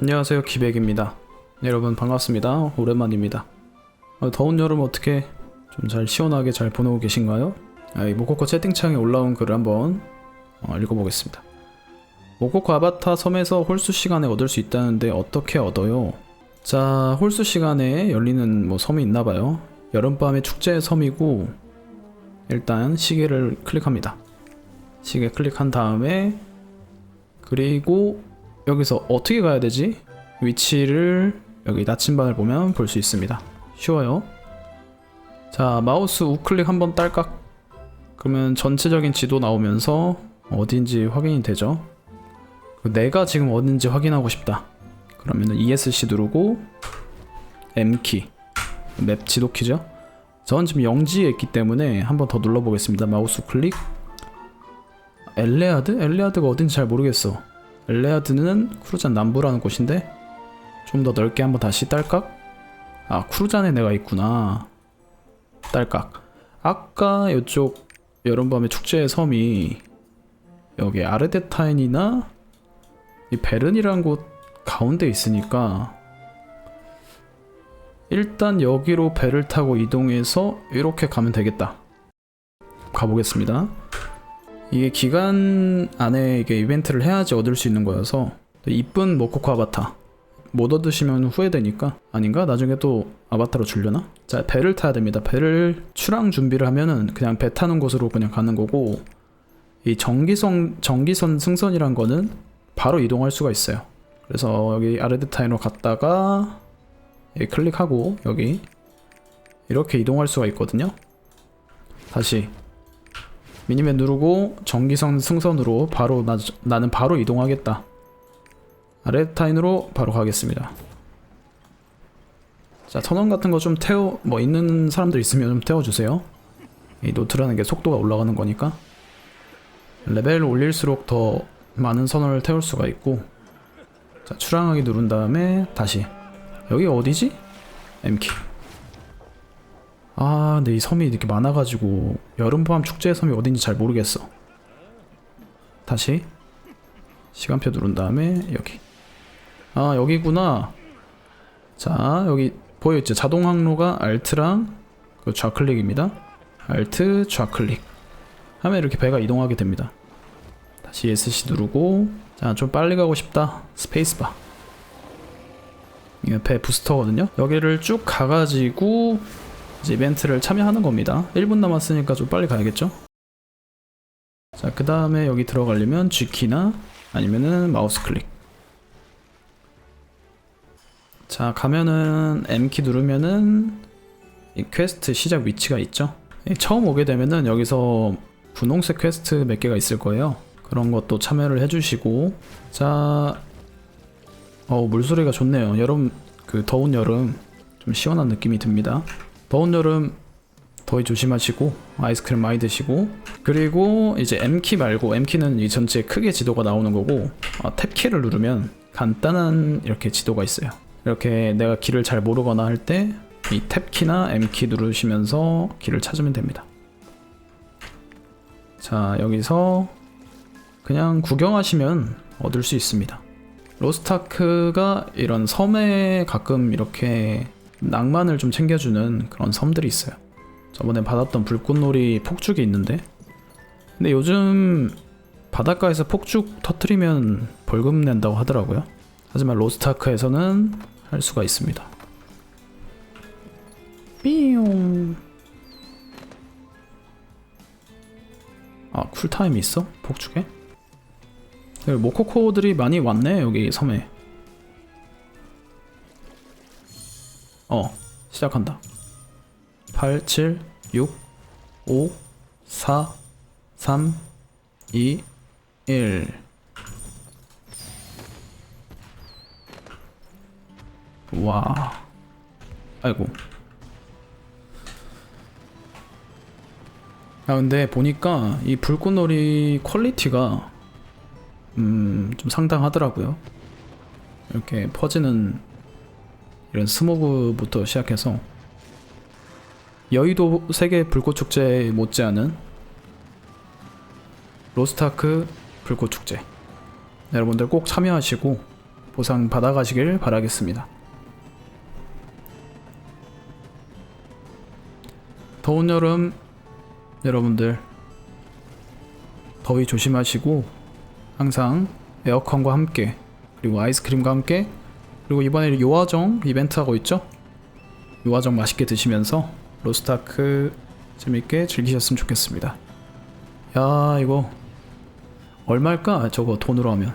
안녕하세요 기백입니다. 여러분 반갑습니다. 오랜만입니다. 어, 더운 여름 어떻게 좀 잘 시원하게 잘 보내고 계신가요? 아, 이 모코코 채팅창에 올라온 글을 한번 어, 읽어보겠습니다. 모코코 아바타 섬에서 홀수 시간에 얻을 수 있다는데 어떻게 얻어요? 자 홀수 시간에 열리는 뭐 섬이 있나봐요. 여름밤의 축제의 섬이고 일단 시계를 클릭합니다. 시계 클릭한 다음에 그리고 여기서 어떻게 가야 되지? 위치를 여기 나침반을 보면 볼 수 있습니다. 쉬워요. 자, 마우스 우클릭 한번 딸깍. 그러면 전체적인 지도 나오면서 어딘지 확인이 되죠. 그 내가 지금 어딘지 확인하고 싶다. 그러면은 ESC 누르고 M키. 맵 지도 키죠. 전 지금 영지에 있기 때문에 한번 더 눌러보겠습니다. 마우스 클릭. 엘레아드? 엘레아드가 어딘지 잘 모르겠어. 엘레아드는 쿠르잔 남부라는 곳인데 좀 더 넓게 한번 다시 딸깍? 아 쿠르잔에 내가 있구나. 딸깍. 아까 이쪽 여름밤의 축제의 섬이 여기 아르데타인이나 이 베른이라는 곳 가운데 있으니까 일단 여기로 배를 타고 이동해서 이렇게 가면 되겠다. 가보겠습니다 이게 기간 안에 이게 이벤트를 해야지 얻을 수 있는 거여서 이쁜 모코코 아바타. 못 얻으시면 후회되니까. 아닌가? 나중에 또 아바타로 줄려나? 자 배를 타야 됩니다. 배를 출항 준비를 하면은 그냥 배 타는 곳으로 그냥 가는 거고 이 전기선 전기선 승선이란 거는 바로 이동할 수가 있어요. 그래서 여기 아르데타인으로 갔다가 여기 클릭하고 여기 이렇게 이동할 수가 있거든요. 다시 미니맨 누르고 전기선 승선으로 바로 나, 나는 바로 이동하겠다. 아레타인으로 바로 가겠습니다. 자 선원 같은 거 좀 태워 뭐 있는 사람들 있으면 좀 태워주세요. 이 노트라는 게 속도가 올라가는 거니까 레벨을 올릴수록 더 많은 선원을 태울 수가 있고 자 출항하기 누른 다음에 다시 여기 어디지? M키 아, 근데 이 섬이 이렇게 많아가지고 여름밤 축제의 섬이 어딘지 잘 모르겠어. 다시 시간표 누른 다음에 여기. 아, 여기구나. 자, 여기 보여있죠? 자동 항로가 Alt랑 그 좌클릭입니다. Alt 좌클릭. 하면 이렇게 배가 이동하게 됩니다. 다시 SC 누르고 자, 좀 빨리 가고 싶다. 스페이스바. 이게 배 부스터거든요. 여기를 쭉 가가지고 이벤트를 참여하는 겁니다. 1분 남았으니까 좀 빨리 가야겠죠? 자, 그 다음에 여기 들어가려면 G키나 아니면은 마우스 클릭. 자, 가면은 M키 누르면은 이 퀘스트 시작 위치가 있죠? 이 처음 오게 되면은 여기서 분홍색 퀘스트 몇 개가 있을 거예요. 그런 것도 참여를 해주시고, 자, 어, 물소리가 좋네요. 여름, 그 더운 여름 좀 시원한 느낌이 듭니다. 더운 여름 더위 조심하시고 아이스크림 많이 드시고 그리고 이제 M키 말고 M키는 이 전체 크게 지도가 나오는 거고 어, 탭키를 누르면 간단한 이렇게 지도가 있어요. 이렇게 내가 길을 잘 모르거나 할 때 이 탭키나 M키 누르시면서 길을 찾으면 됩니다. 자 여기서 그냥 구경하시면 얻을 수 있습니다. 로스타크가 이런 섬에 가끔 이렇게 낭만을 좀 챙겨주는 그런 섬들이 있어요. 저번에 받았던 불꽃놀이 폭죽이 있는데, 근데 요즘 바닷가에서 폭죽 터트리면 벌금 낸다고 하더라고요. 하지만 로스타크에서는 할 수가 있습니다. 삐용. 아 쿨타임이 있어? 폭죽에? 모코코들이 많이 왔네 여기 섬에. 어, 시작한다. 8, 7, 6, 5, 4, 3, 2, 1. 와. 아이고. 아, 근데 보니까 이 불꽃놀이 퀄리티가 음, 좀 상당하더라고요. 이렇게 퍼지는 이런 스모그부터 시작해서 여의도 세계 불꽃 축제 못지않은 로스타크 불꽃 축제 여러분들 꼭 참여하시고 보상 받아가시길 바라겠습니다. 더운 여름 여러분들 더위 조심하시고 항상 에어컨과 함께 그리고 아이스크림과 함께 그리고 이번에 요화정 이벤트 하고 있죠? 요화정 맛있게 드시면서 로스타크 재밌게 즐기셨으면 좋겠습니다. 야 이거 얼마일까 저거 돈으로 하면